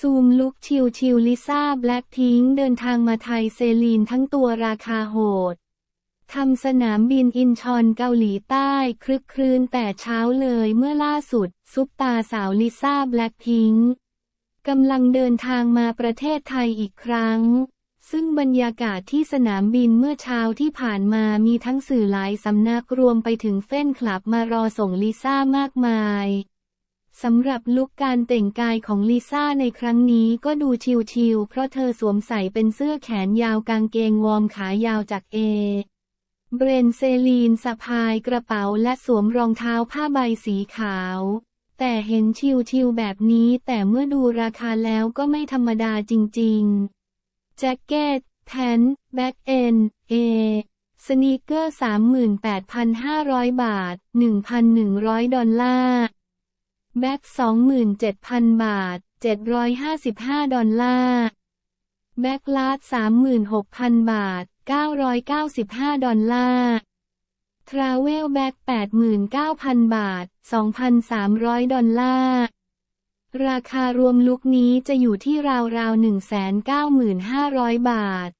ซูมลุกชิวชิวลิซ่าแบล็คพิงเดินทางมาไทยเซลีนทั้งตัวราคาโหด ทำสนามบินอินชอนเกาหลีใต้คลึกครื้นแต่เช้าเลยเมื่อล่าสุด ซุปตาสาวลิซ่าแบล็คพิงกำลังเดินทางมาประเทศไทยอีกครั้ง ซึ่งบรรยากาศที่สนามบินเมื่อเช้าที่ผ่านมามีทั้งสื่อหลายสำนักรวมไปถึงเฟ้นคลับมารอส่งลิซ่ามากมาย สำหรับลุคการแต่งกายของลิซ่าในครั้งนี้ก็ดูชิลๆ เพราะเธอสวมใส่เป็นเสื้อแขนยาวกางเกงวอร์มขายาวจากเอ เบรนเซลีนสะพายกระเป๋าและสวมรองเท้าผ้าใบสีขาว แต่เห็นชิลๆ แบบนี้แต่เมื่อดูราคาแล้วก็ไม่ธรรมดาจริงๆ แจ็คเก็ตแพนแบ็กเอนเอสนีกเกอร์ 38,500 บาท 1,100 ดอลลาร์ แบ็ก27,000 บาท 755 ดอลลาร์ แบ็กลาด36,000 บาท 995 ดอลลาร์ ทราเวลแบ็ก89,000 บาท 2,300 ดอลลาร์ ราคารวมลุกนี้จะอยู่ที่ราวๆ 195,000 บาท